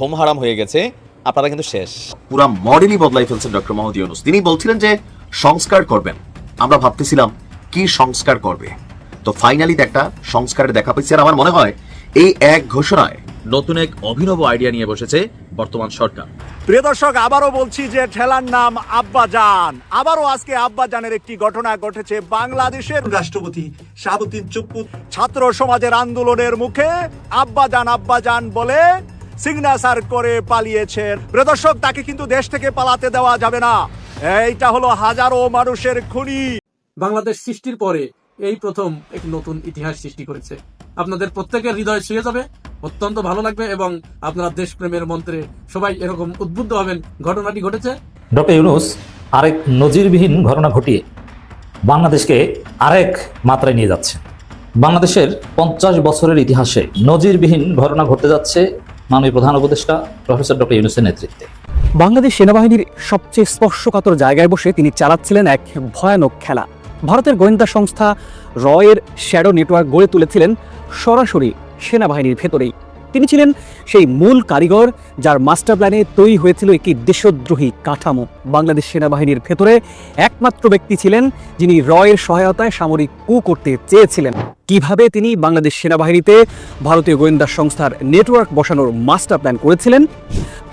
ঘুম হারাম হয়ে গেছে আপনারা কিন্তু শেষ। পুরা মডেলই বদলাই ফেলছেন ডক্টর মোহাম্মদ ইউনুস। তিনি বলছিলেন যে সংস্কার করবেন। আমরা ভাবতেছিলাম কি সংস্কার করবে? তো ফাইনালি একটা সংস্কারের দেখা পেয়েছি আর আমার মনে হয় এই এক ঘোষণায় নতুন এক অভিনব আইডিয়া নিয়ে বসেছে বর্তমান সরকার। প্রিয় দর্শক আবারও বলছি যে ঠেলার নাম আব্বাজান আবারও আজকে আব্বাজানের একটি ঘটনা ঘটেছে বাংলাদেশের রাষ্ট্রপতি শাহাবুদ্দিন চুপ্পু ছাত্র সমাজের আন্দোলনের মুখে। আব্বাজান আব্বাজান বলে সিগনেচার করে পালিয়েছেন। প্রদর্শক তাকে কিন্তু দেশ থেকে পালাতে দেওয়া যাবে না। এইটা হলো হাজারো মানুষের খুনি। বাংলাদেশ সৃষ্টির পরে এই প্রথম এক নতুন ইতিহাস সৃষ্টি করেছে। আপনাদের প্রত্যেকের হৃদয় ছুঁয়ে যাবে অত্যন্ত ভালো লাগবে এবং আপনারা দেশপ্রেমের মন্ত্রে সবাই এরকম উদ্বুদ্ধ হবেন। ঘটনাটি ঘটেছে। ডক্টর ইউনুস আরেক নজিরবিহীন ঘটনা ঘটিয়ে বাংলাদেশকে আরেক মাত্রায় নিয়ে যাচ্ছে বাংলাদেশের পঞ্চাশ বছরের ইতিহাসে নজিরবিহীন ঘটনা ঘটতে যাচ্ছে মাননীয় প্রধান উপদেষ্টা প্রফেসর ডক্টর ইউনুসের নেতৃত্বে। বাংলাদেশ সেনাবাহিনীর সবচেয়ে স্পর্শকাতর জায়গায় বসে তিনি চালাচ্ছিলেন এক ভয়ানক খেলা। ভারতের গোয়েন্দা সংস্থা রয়ের শ্যাডো নেটওয়ার্ক গড়ে তুলেছিলেন সরাসরি সেনাবাহিনীর ভেতরেই। তিনি ছিলেন সেই মূল কারিগর যার মাস্টার প্ল্যানে তৈরি হয়েছিল একটি দেশদ্রোহী কাঠামো। বাংলাদেশ সেনাবাহিনীর ভেতরে একমাত্র ব্যক্তি ছিলেন যিনি রয়ের সহায়তায় সামরিক কু করতে চেয়েছিলেন। কীভাবে তিনি বাংলাদেশ সেনাবাহিনীতে ভারতীয় গোয়েন্দা সংস্থার নেটওয়ার্ক বসানোর মাস্টার প্ল্যান করেছিলেন?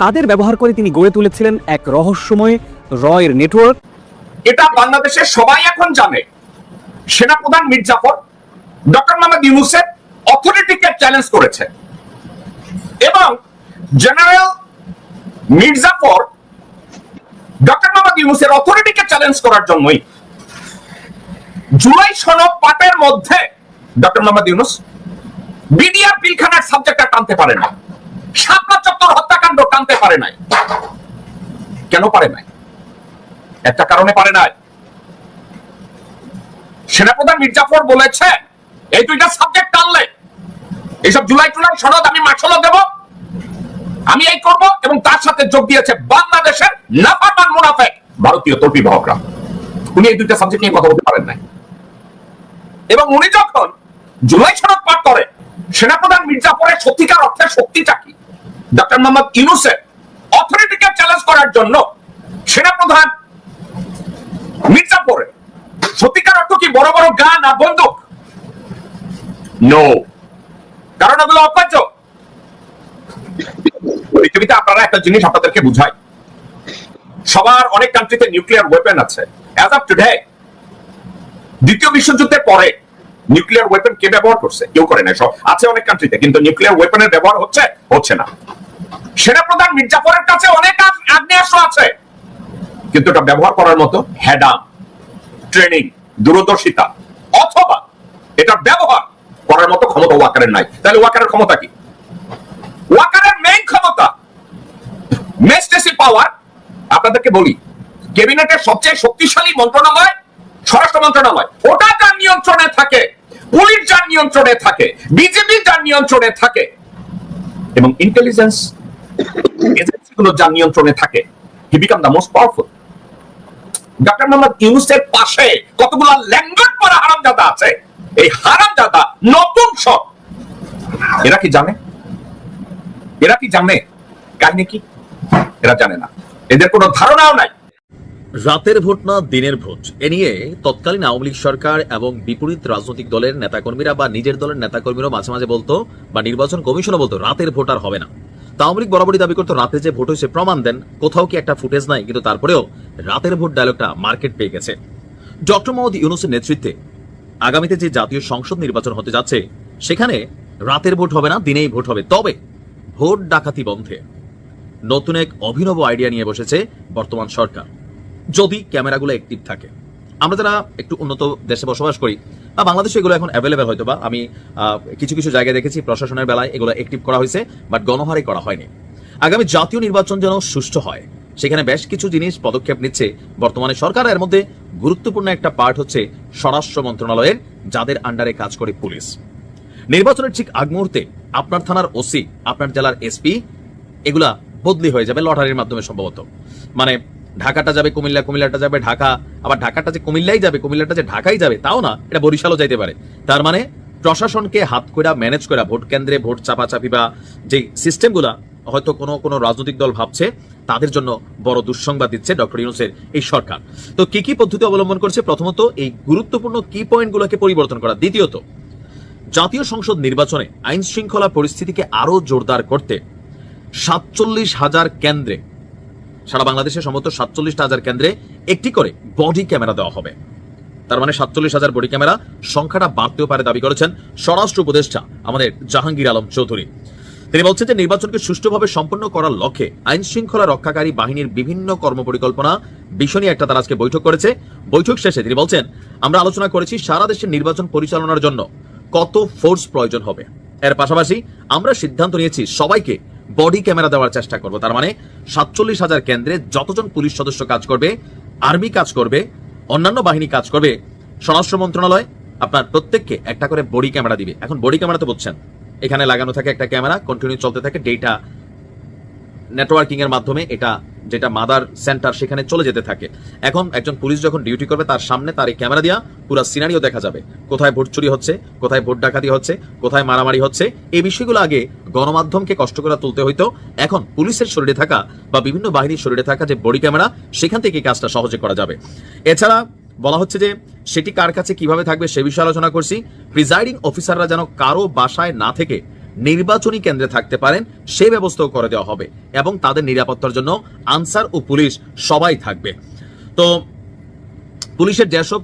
কাদের ব্যবহার করে তিনি গড়ে তুলেছিলেন এক রহস্যময় রয়ের নেটওয়ার্ক? এটা বাংলাদেশের সবাই এখন জানে। সেনাপ্রধান মির্জাফর, ডক্টর মোহাম্মদ ইউনুসের অথরিটিকে চ্যালেঞ্জ করেছে। এবং জেনারেল মির্জাফর ডক্টর মোহাম্মদ ইউনুসের অথরিটিকে চ্যালেঞ্জ করার জন্যই জুলাই সনদ পাটের মধ্যে ডক্টর মোহাম্মদ ইউনুস বিডিআর পিলখানার সাবজেক্টটা টানতে পারে না শাপলা চত্বর হত্যাকাণ্ড টানতে পারে নাই। কেন পারে নাই? একটা কারণে পারে নাই। সেনাপ্রধান মির্জাফর বলেছে এই দুইটা সাবজেক্ট টানলে এইসব জুলাই টুলাই সনদ আমি মার্শাল দেব। আমি এই করব এবং তার সাথে যোগ দিয়েছে বাংলাদেশের নাফারমান মুনাফেক ভারতীয় তর্পি বাহকরা। উনি এই দুইটা সাবজেক্ট নিয়ে কথা বলতে পারেন নাই। এবং উনি যখন জুলাই সনদ পাঠ করে, সেনাপ্রধান মির্জাফরের সত্যিকার অর্থের শক্তিটা কি? ডক্টর মোহাম্মদ ইউনুসের অথরিটিকে চ্যালেঞ্জ করার জন্য সেনাপ্রধান মির্জাপুরে সত্যিকার অর্থ কি? বড় বড় গান আর বন্দুক? নো কারণ অপাচ্য পৃথিবীতে আপনারা একটা জিনিস আপনাদেরকে বুঝাই। সবার অনেক কান্ট্রিতে নিউক্লিয়ার ওয়েপেন আছে। অ্যাজ টুডে দ্বিতীয় বিশ্বযুদ্ধের পরে নিউক্লিয়ার কে ব্যবহার করছে? কেউ করে না সব আছে অনেক কান্ট্রিতে কিন্তু নিউক্লিয়ার ওয়েপেনের ব্যবহার হচ্ছে হচ্ছে না। সেনাপ্রধান মির্জাফরের কাছে অনেক আগ- আগ্নেয়াস্ত্র আছে। কিন্তু এটা ব্যবহার করার মতো হ্যাডাম ট্রেনিং দূরদর্শিতা, অথবা এটা ব্যবহার করার মতো ক্ষমতা ওয়াকারের নাই। তাহলে ওয়াকারের ক্ষমতা কি? ওয়াকারের মেইন ক্ষমতা মেস্টেসি পাওয়ার আপনাদেরকে বলি, ক্যাবিনেটের সবচেয়ে শক্তিশালী মন্ত্রণালয় স্বরাষ্ট্র মন্ত্রণালয়। ওটা যার নিয়ন্ত্রণে থাকে, পুলিশ যার নিয়ন্ত্রণে থাকে, বিজেপি যার নিয়ন্ত্রণে থাকে, এবং ইন্টেলিজেন্স এজেন্সিগুলো যার নিয়ন্ত্রণে থাকে he become the most powerful doctor Mohammad ইউনুসের পাশে কতগুলো ল্যাঙ্গুয়েজ পড়া হারামজাদা আছে? এই হারামজাদা সব। এরা কি জানে? এরা কি জানে? কাহিনী কি? এরা জানে না। এদের কোনো ধারণাও নাই। রাতের ভোট না দিনের ভোট? এ নিয়ে তৎকালীন আওয়ামী লীগ সরকার এবং বিপরীত রাজনৈতিক দলের নেতাকর্মীরা বা নিজের দলের নেতাকর্মীরা মাঝে মাঝে বলতো বা নির্বাচন কমিশনও বলতো, রাতের ভোট আর হবে না। তা আওয়ামী লীগ বরাবরই দাবি করতো, রাতে যে ভোট হয়েছে, প্রমাণ দেন, কোথাও কি একটা ফুটেজ নাই। কিন্তু তারপরেও রাতের ভোট ডায়লগটা মার্কেট পেয়ে গেছে। ডক্টর মোহাম্মদ ইউনুসের নেতৃত্বে আগামীতে যে জাতীয় সংসদ নির্বাচন হতে যাচ্ছে, সেখানে রাতের ভোট হবে না, দিনেই ভোট হবে। তবে ভোট ডাকাতি বন্ধে নতুন এক অভিনব আইডিয়া নিয়ে বসেছে বর্তমান সরকার। যদি ক্যামেরাগুলো অ্যাক্টিভ থাকে। আমরা যারা একটু উন্নত দেশে বসবাস করি, বা বাংলাদেশে এগুলো এখন অ্যাভেলেবেল হয়তো বা, আমি কিছু কিছু জায়গায় দেখেছি, প্রশাসনের বেলায় এগুলো অ্যাক্টিভ করা হয়েছে বাট গণহারে করা হয়নি। আগামী জাতীয় নির্বাচন যেন সুষ্ঠু হয় সেখানে বেশ কিছু জিনিস পদক্ষেপ নিচ্ছে বর্তমানে সরকার এর মধ্যে গুরুত্বপূর্ণ একটা পার্ট হচ্ছে স্বরাষ্ট্র মন্ত্রণালয়ের, যাদের আন্ডারে কাজ করে পুলিশ। নির্বাচনের ঠিক আগ মুহূর্তে আপনার থানার ওসি আপনার জেলার এসপি এগুলা বদলি হয়ে যাবে লটারির মাধ্যমে সম্ভবত। মানে ঢাকাটা যাবে, কুমিল্লা, কুমিল্লাটা যাবে, ঢাকা, আবার ঢাকাটা যে কুমিল্লাই যাবে, কুমিল্লাটা যে ঢাকাই যাবে, তাও না, এটা বরিশালও যাইতে পারে। তার মানে প্রশাসনকে হাত কইরা ম্যানেজ করা ভোট কেন্দ্রে ভোট চাপাচাপি বা যে সিস্টেমগুলা হয়তো কোনো কোনো রাজনৈতিক দল ভাবছে, তাদের জন্য বড় দুঃসংবাদ দিচ্ছে ডক্টর ইউনুসের এই সরকার। তো কি কি পদ্ধতি অবলম্বন করছে? প্রথমত, এই গুরুত্বপূর্ণ কি পয়েন্টগুলোকে পরিবর্তন করা। দ্বিতীয়ত, জাতীয় সংসদ নির্বাচনে আইন শৃঙ্খলা পরিস্থিতিকে আরও জোরদার করতে সাতচল্লিশ হাজার কেন্দ্রে, সারা বাংলাদেশে সম্ভবত সাতচল্লিশটা হাজার কেন্দ্রে একটি করে বডি ক্যামেরা দেওয়া হবে। তার মানে সাতচল্লিশ হাজার বডি ক্যামেরা সংখ্যাটা বাড়তেও পারে দাবি করেছেন স্বরাষ্ট্র উপদেষ্টা আমাদের জাহাঙ্গীর আলম চৌধুরী। তিনি বলছেন যে নির্বাচনকে সুষ্ঠুভাবে সম্পন্ন করার লক্ষ্যে আইন শৃঙ্খলা রক্ষাকারী বাহিনীর বিভিন্ন কর্মপরিকল্পনা বিষয় নিয়ে একটা তারা আজকে বৈঠক করেছে। বৈঠক শেষে তিনি বলছেন, আমরা আলোচনা করেছি সারা দেশের নির্বাচন পরিচালনার জন্য কত ফোর্স প্রয়োজন হবে। এর পাশাপাশি আমরা সিদ্ধান্ত নিয়েছি সবাইকে বডি ক্যামেরা দেওয়ার চেষ্টা করব। তার মানে সাতচল্লিশ হাজার কেন্দ্রে যতজন পুলিশ সদস্য কাজ করবে আর্মি কাজ করবে, অন্যান্য বাহিনী কাজ করবে, স্বরাষ্ট্র মন্ত্রণালয় আপনার প্রত্যেককে একটা করে বডি ক্যামেরা দিবে। এখন বডি ক্যামেরা তো বুঝছেন এখানে লাগানো থাকে একটা ক্যামেরা কন্টিনিউ চলতে থাকে ডেটা নেটওয়ার্কিং এর মাধ্যমে এটা যেটা মাদার সেন্টার সেখানে চলে যেতে থাকে। এখন একজন পুলিশ যখন ডিউটি করবে, তার সামনে তার এই ক্যামেরা দিয়া পুরো সিনারিও দেখা যাবে। কোথায় ভোট চুরি হচ্ছে, কোথায় ভোট ডাকাতি হচ্ছে, কোথায় মারামারি হচ্ছে, এই বিষয়গুলো আগে গণমাধ্যমকে কষ্ট করে তুলতে হইতো। এখন পুলিশের শরীরে থাকা বা বিভিন্ন বাহিনীর শরীরে থাকা যে বডি ক্যামেরা, সেখান থেকে কাজটা সহজে করা যাবে। এছাড়া বলা হচ্ছে যে সেটি কার কাছে কীভাবে থাকবে সে বিষয়ে আলোচনা করছি। প্রিজাইডিং অফিসাররা যেন কারও বাসায় না থেকে নির্বাচনী কেন্দ্রে থাকতে পারেন, সে ব্যবস্থাও করে দেওয়া হবে এবং তাদের নিরাপত্তার জন্য আনসার ও পুলিশ সবাই থাকবে। তো পুলিশের যেসব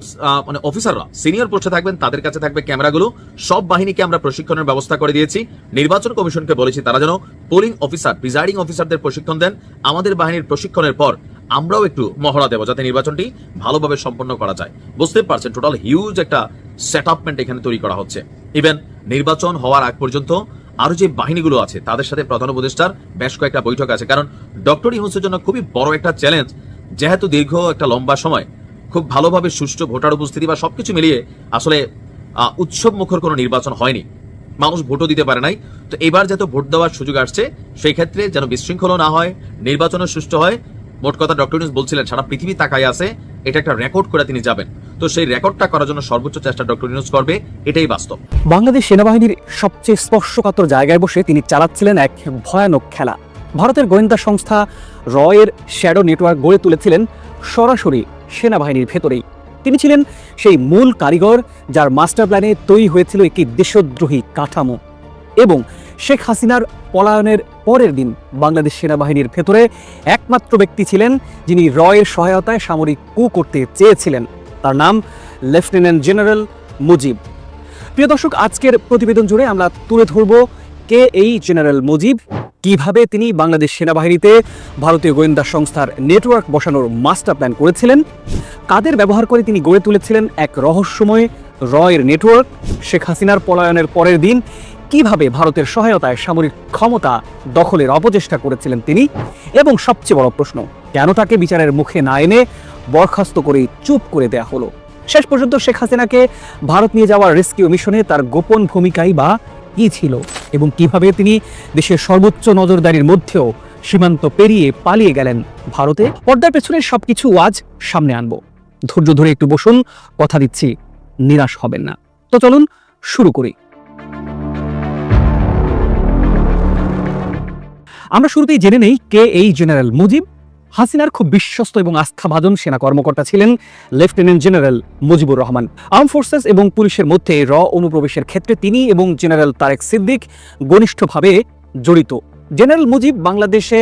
মানে অফিসাররা, সিনিয়র পোস্টে থাকবেন, তাদের কাছে থাকবে ক্যামেরাগুলো। সব বাহিনীকে আমরা প্রশিক্ষণের ব্যবস্থা করে দিয়েছি। নির্বাচন কমিশনকে বলেছি তারা যেন পোলিং অফিসার, প্রিজাইডিং অফিসারদের প্রশিক্ষণ দেন। আমাদের বাহিনীর প্রশিক্ষণের পর আমরাও একটু মহড়া দেবো যাতে নির্বাচনটি ভালোভাবে সম্পন্ন করা যায়। বুঝতে পারছেন টোটাল হিউজ একটা সেটআপমেন্ট এখানে তৈরি করা হচ্ছে। ইভেন নির্বাচন হওয়ার আগ পর্যন্ত আরও যে বাহিনীগুলো আছে, তাদের সাথে প্রধান উপদেষ্টার বেশ কয়েকটা বৈঠক আছে। কারণ ডক্টর ইউনুসের জন্য খুবই বড় একটা চ্যালেঞ্জ যেহেতু দীর্ঘ একটা লম্বা সময় খুব ভালোভাবে সুষ্ঠু ভোটার উপস্থিতি বা সবকিছু মিলিয়ে আসলে উৎসব মুখর কোনো নির্বাচন হয়নি। মানুষ ভোটও দিতে পারে নাই। তো এবার যাতে ভোট দেওয়ার সুযোগ আসছে, সেই ক্ষেত্রে যেন বিশৃঙ্খলা না হয়, নির্বাচনও সুষ্ঠু হয় মোট কথা ডক্টর ইউনুস বলছিলেন, সারা পৃথিবী তাকায় আছে, এটা একটা রেকর্ড করে তিনি যাবেন। তো সেই রেকর্ডটা করার জন্য সর্বোচ্চ চেষ্টা ডক্টর ইউনুস করবে, এটাই বাস্তব। বাংলাদেশ সেনাবাহিনীর সবচেয়ে স্পর্শকাতর জায়গায় বসে তিনি চালাচ্ছিলেন এক ভয়ানক খেলা। ভারতের গোয়েন্দা সংস্থা রয়ের শ্যাডো নেটওয়ার্ক গড়ে তুলেছিলেন সরাসরি সেনাবাহিনীর ভেতরেই। তিনি ছিলেন সেই মূল কারিগর যার মাস্টার প্ল্যানে তৈরি হয়েছিল একটি দেশদ্রোহী কাঠামো। এবং শেখ হাসিনার পলায়নের পরের দিন বাংলাদেশ সেনাবাহিনীর ভেতরে একমাত্র ব্যক্তি ছিলেন যিনি রয়ের সহায়তায় সামরিক কু করতে চেয়েছিলেন। তার নাম লেফটেন্যান্ট জেনারেল মুজিব। প্রিয় দর্শক, আজকের প্রতিবেদন জুড়ে আমরা তুলে ধরব কে এই জেনারেল মুজিব, কীভাবে তিনি বাংলাদেশ সেনাবাহিনীতে ভারতীয় গোয়েন্দা সংস্থার নেটওয়ার্ক বসানোর মাস্টার প্ল্যান করেছিলেন, কাদের ব্যবহার করে তিনি গড়ে তুলেছিলেন এক রহস্যময় রয়ের নেটওয়ার্ক, শেখ হাসিনার পলায়নের পরের দিন কীভাবে ভারতের সহায়তায় সামরিক ক্ষমতা দখলের অপচেষ্টা করেছিলেন তিনি? এবং সবচেয়ে বড় প্রশ্ন, কেন তাকে বিচারের মুখে না এনে বরখাস্ত করে চুপ করে দেয়া হলো? শেষ পর্যন্ত শেখ হাসিনাকে ভারত নিয়ে যাওয়ার রেস্কিউ মিশনে তার গোপন ভূমিকাই বা কি ছিল এবং কীভাবে তিনি দেশের সর্বোচ্চ নজরদারির মধ্যেও সীমান্ত পেরিয়ে পালিয়ে গেলেন ভারতে? পর্দার পেছনের সবকিছু আজ সামনে আনব। ধৈর্য ধরে একটু বসুন, কথা দিচ্ছি, নিরাশ হবেন না। তো চলুন, শুরু করি। আমরা শুরুতেই জেনে নেই কে এই জেনারেল মুজিব। হাসিনার খুব বিশ্বস্ত এবং আস্থাভাজন সেনা কর্মকর্তা ছিলেন lieutenant general Mujibur Rahman. Arm forces এবং পুলিশের মধ্যে র অনুপ্রবেশের ক্ষেত্রে তিনি এবং জেনারেল তারেক সিদ্দিক ঘনিষ্ঠভাবে জড়িত। জেনারেল মুজিব বাংলাদেশে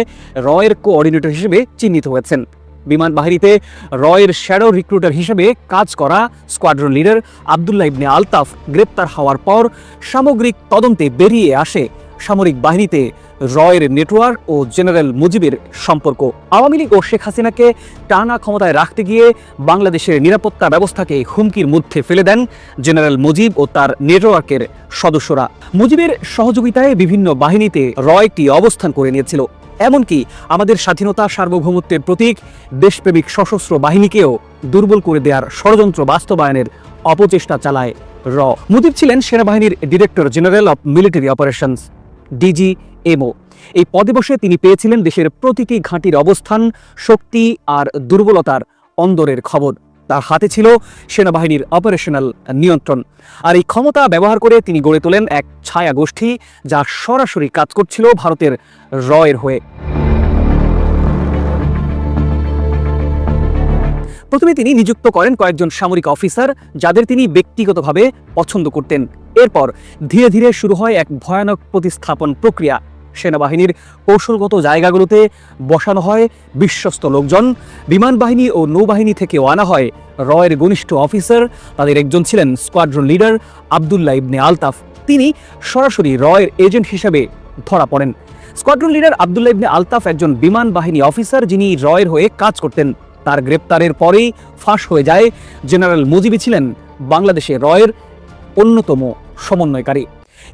রয়ের কোঅর্ডিনেটর হিসেবে চিহ্নিত হয়েছেন। বিমান বাহিনীতে রয়ের শ্যাডো রিক্রুটার হিসেবে কাজ করা স্কোয়াড্রন লিডার আবদুল্লাহ ইবনে আলতাফ গ্রেপ্তার হওয়ার পর সামগ্রিক তদন্তে বেরিয়ে আসে সামরিক বাহিনীতে রয়ের নেটওয়ার্ক ও জেনারেল মুজিবের সম্পর্ক। আওয়ামী লীগ ও শেখ হাসিনাকে টানা ক্ষমতায় রাখতে গিয়ে বাংলাদেশের নিরাপত্তা ব্যবস্থাকে হুমকির মধ্যে ফেলে দেন জেনারেল মুজিব ও তার নেটওয়ার্কের সদস্যরা। মুজিবের সহযোগিতায় বিভিন্ন বাহিনীতে রয়টি অবস্থান করে নিয়েছিল। এমনকি আমাদের স্বাধীনতা সার্বভৌমত্বের প্রতীক, দেশপ্রেমিক সশস্ত্র বাহিনীকেও দুর্বল করে দেওয়ার ষড়যন্ত্র বাস্তবায়নের অপচেষ্টা চালায় র। মুজিব ছিলেন সেনাবাহিনীর director general of military operations, DG MO. এই পদে বসে তিনি পেয়েছিলেন দেশের প্রতিটি ঘাঁটির অবস্থান, শক্তি আর দুর্বলতার অন্দরের খবর। তার হাতে ছিল সেনাবাহিনীর অপারেশনাল নিয়ন্ত্রণ। আর এই ক্ষমতা ব্যবহার করে তিনি গড়ে তোলেন এক ছায়া গোষ্ঠী, যা সরাসরি কাজ করছিল ভারতের রয়ের হয়ে। প্রথমে তিনি নিযুক্ত করেন কয়েকজন সামরিক অফিসার, যাদের তিনি ব্যক্তিগতভাবে পছন্দ করতেন। এরপর ধীরে ধীরে শুরু হয় এক ভয়ানক প্রতিস্থাপন প্রক্রিয়া। সেনাবাহিনীর কৌশলগত জায়গাগুলোতে বসানো হয় বিশ্বস্ত লোকজন। বিমান বাহিনী ও নৌবাহিনী থেকেও আনা হয় রয়ের ঘনিষ্ঠ অফিসার। তাদের একজন ছিলেন স্কোয়াড্রন লিডার আবদুল্লাহ ইবনে আলতাফ। তিনি সরাসরি রয়ের এজেন্ট হিসেবে ধরা পড়েন। স্কোয়াড্রন লিডার আবদুল্লাহ ইবনে আলতাফ একজন বিমান বাহিনী অফিসার যিনি রয়ের হয়ে কাজ করতেন। তার গ্রেপ্তারের পরেই ফাঁস হয়ে যায়। জেনারেল মুজিবি ছিলেন বাংলাদেশে রয়ের অন্যতম সমন্বয়কারী।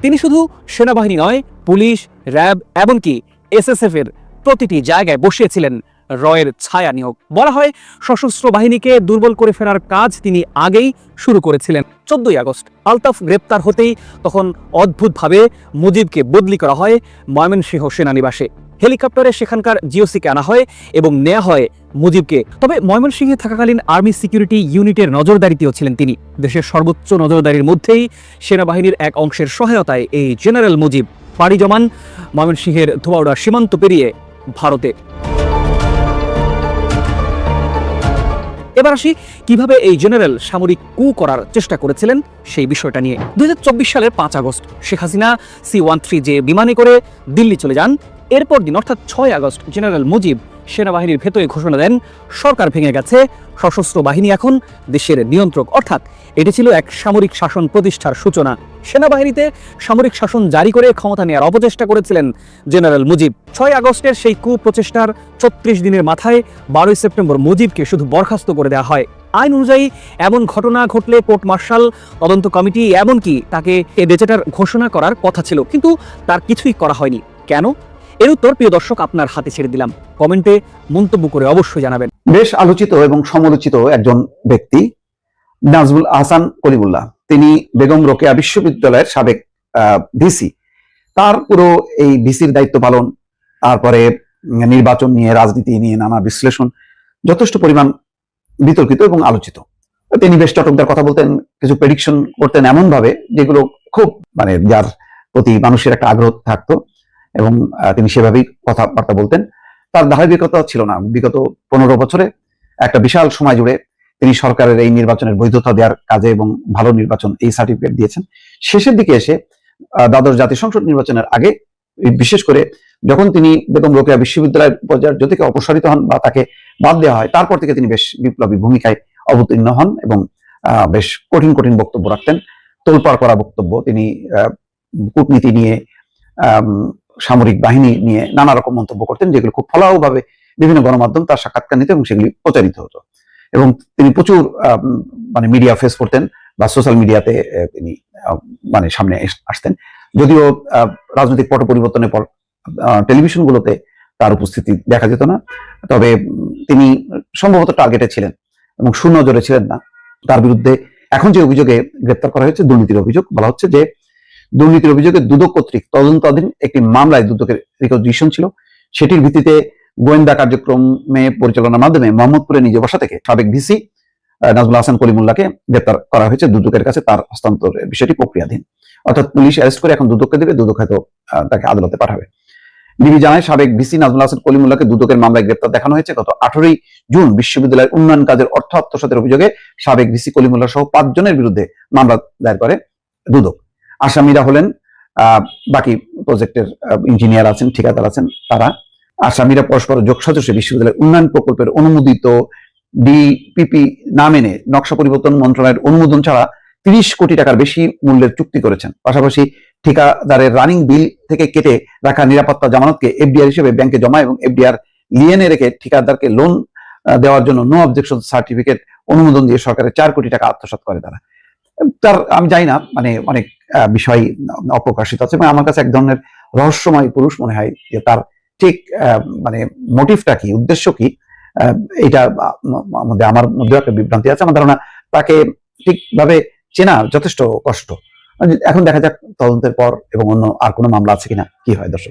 তিনি শুধু সেনাবাহিনী নয় পুলিশ, র্যাব এমনকি এসএসএফ এর প্রতিটি জায়গায় বসিয়েছিলেন রয়ের ছায়া নিয়োগ। বলা হয়, সশস্ত্র বাহিনীকে দুর্বল করে ফেরার কাজ তিনি আগেই শুরু করেছিলেন। চোদ্দই আগস্ট, আলতাফ গ্রেপ্তার হতেই তখন অদ্ভুতভাবে মুজিবকে বদলি করা হয় ময়মনসিংহ সেনানিবাসে। হেলিকপ্টারে সেখানকার জিওসিকে আনা হয় এবং নেওয়া হয় মুজিবকে। তবে ময়মনসিংহে থাকাকালীন আর্মি সিকিউরিটি ইউনিটের নজরদারিতেও ছিলেন তিনি। দেশের সর্বোচ্চ নজরদারির মধ্যেই সেনাবাহিনীর এক অংশের সহায়তায় এই জেনারেল মুজিব পাড়ি জমান ময়মনসিংহের ধোয়াউড়া সীমান্ত পেরিয়ে ভারতে। এবার আসি কীভাবে এই জেনারেল সামরিক কু করার চেষ্টা করেছিলেন সেই বিষয়টা নিয়ে। দুই হাজার চব্বিশ সালের পাঁচ August Sheikh Hasina C one three যে বিমানে করে দিল্লি চলে যান এরপর দিন, অর্থাৎ ছয় আগস্ট, জেনারেল মুজিব সেনাবাহিনীর ভেতরে ঘোষণা দেন, সরকার ভেঙে গেছে, সশস্ত্র বাহিনী এখন দেশের নিয়ন্ত্রক। অর্থাৎ এটি ছিল এক সামরিক শাসন প্রতিষ্ঠার সূচনা। সেনাবাহিনীতে সামরিক শাসন জারি করে ক্ষমতা নেওয়ার অপচেষ্টা করেছিলেন জেনারেল মুজিব। ছয় আগস্টের সেই কু প্রচেষ্টার ছত্রিশ দিনের মাথায় বারোই সেপ্টেম্বর মুজিবকে শুধু বরখাস্ত করে দেওয়া হয়। আইন অনুযায়ী এমন ঘটনা ঘটলে কোর্ট মার্শাল, তদন্ত কমিটি, এমনকি তাকে এ ডেচেটার ঘোষণা করার কথা ছিল, কিন্তু তার কিছুই করা হয়নি। কেন? এর উত্তর প্রিয় দর্শক, আপনার হাতে ছেড়ে দিলাম। কমেন্টে মন্তব্য করে অবশ্যই জানাবেন। বেশ আলোচিত এবং সমালোচিত একজন ব্যক্তি, নাজমুল আহসান কলিমুল্লাহ। তিনি বেগম রোকেয়া বিশ্ববিদ্যালয়ের সাবেক ভিসি। তার পুরো এই ভিসির দায়িত্ব পালন, তারপরে নির্বাচন নিয়ে, রাজনীতি নিয়ে নানা বিশ্লেষণ যথেষ্ট পরিমাণ বিতর্কিত এবং আলোচিত। তিনি বেশ চটকদার কথা বলতেন, কিছু প্রেডিকশন করতেন এমন ভাবে যেগুলো খুব মানে যার প্রতি মানুষের একটা আগ্রহ থাকতো। এবং তিনি সেভাবেই কথাবার্তা বলতেন। তার ধারাবাহিকতা ছিল না। বিগত পনেরো বছরে একটা বিশাল সময় জুড়ে তিনি সরকারের এই নির্বাচনের বৈধতা দেওয়ার কাজে এবং ভালো নির্বাচন এই সার্টিফিকেট দিয়েছেন। শেষের দিকে এসে দ্বাদশ জাতীয় সংসদ নির্বাচনের আগে বিশেষ করে যখন তিনি বেগম রোকেয়া বিশ্ববিদ্যালয়ের উপাচার্য থেকে অপসারিত হন বা তাকে বাদ দেওয়া হয়, তারপর থেকে তিনি বেশ বিপ্লবী ভূমিকায় অবতীর্ণ হন এবং বেশ কঠিন কঠিন বক্তব্য রাখতেন। তোলপাড় করা বক্তব্য তিনি কূটনীতি নিয়ে সামরিক বাহিনী নিয়ে নানা রকম মন্তব্য করতেন, যেগুলো খুব ফলাওভাবে বিভিন্ন গণমাধ্যম তার সাক্ষাৎকার নিত এবং সেগুলি প্রচারিত হতো। এবং তিনি প্রচুর মানে মিডিয়া ফেস করতেন বা সোশ্যাল মিডিয়াতে তিনি মানে সামনে আসতেন। যদিও রাজনৈতিক পট পরিবর্তনের পর টেলিভিশন গুলোতে তার উপস্থিতি দেখা যেত না। তবে তিনি সম্ভবত টার্গেটে ছিলেন এবং সুনজরে ছিলেন না। তার বিরুদ্ধে এখন যে অভিযোগে গ্রেপ্তার করা হয়েছে, দুর্নীতির অভিযোগ বলা হচ্ছে যে দুর্নীতির অভিযোগে দুদক কর্তৃক তদন্তাধীন একটি মামলায় দুদকের রিকজিশন ছিল। সেটির ভিত্তিতে গোয়েন্দা কার্যক্রমে পরিচালনার মাধ্যমে মোহাম্মদপুরে নিজে বসা থেকে সাবেক ভিসি নাজমুল হাসান কলিমুল্লাহকে গ্রেপ্তার করা হয়েছে। দুদকের কাছে তার হস্তান্তরের বিষয়টি প্রক্রিয়াধীন। অর্থাৎ পুলিশ অ্যারেস্ট করে এখন দুদককে দেবে, দুদক হয়তো তাকে আদালতে পাঠাবে। ডিবি জানায়, সাবেক ভিসি নাজমুল হাসান কলিমুল্লাহকে দুদকের মামলায় গ্রেপ্তার দেখানো হয়েছে। গত আঠারোই জুন বিশ্ববিদ্যালয়ের উন্নয়ন কাজের অর্থ আত্মসাতের অভিযোগে সাবেক ভিসি কলিমুল্লাহ সহ পাঁচজনের বিরুদ্ধে মামলা দায়ের করে দুদক। আসামিরা হলেন বাকি প্রজেক্টের ইঞ্জিনিয়ার আছেন, ঠিকাদার আছেন তারা। আসামিরা পরস্পর যোগসাজশে বিশ্ববিদ্যালয়ের উন্নয়ন প্রকল্পের অনুমোদিত ডিপিপি না মেনে নকশা পরিবর্তন মন্ত্রণালয়ের অনুমোদন ছাড়া তিরিশ কোটি টাকার বেশি মূল্যের চুক্তি করেছেন। পাশাপাশি ঠিকাদারের রানিং বিল থেকে কেটে রাখা নিরাপত্তা জামানতকে এফডিআর হিসেবে ব্যাংকে জমা এবং এফডিআর লিয়েনে রেখে ঠিকাদারকে লোন দেওয়ার জন্য নো অবজেকশন সার্টিফিকেট অনুমোদন দিয়ে সরকারের চার কোটি টাকা আত্মসাৎ করে তারা। তার, আমি জানি না মানে অনেক বিষয় অপ্রকাশিত আছে আমার কাছে এক ধরনের রহস্যময় পুরুষ মনে হয় যে তার ঠিক মানে মোটিভটা কি, উদ্দেশ্য কি এটা মধ্যে আমার মধ্যে একটা বিভ্রান্তি আছে, আমার ধারণা তাকে ঠিকভাবে চেনা যথেষ্ট কষ্ট। এখন দেখা যাক তদন্তের পর এবং অন্য আর কোনো মামলা আছে কিনা, কি হয় দর্শক?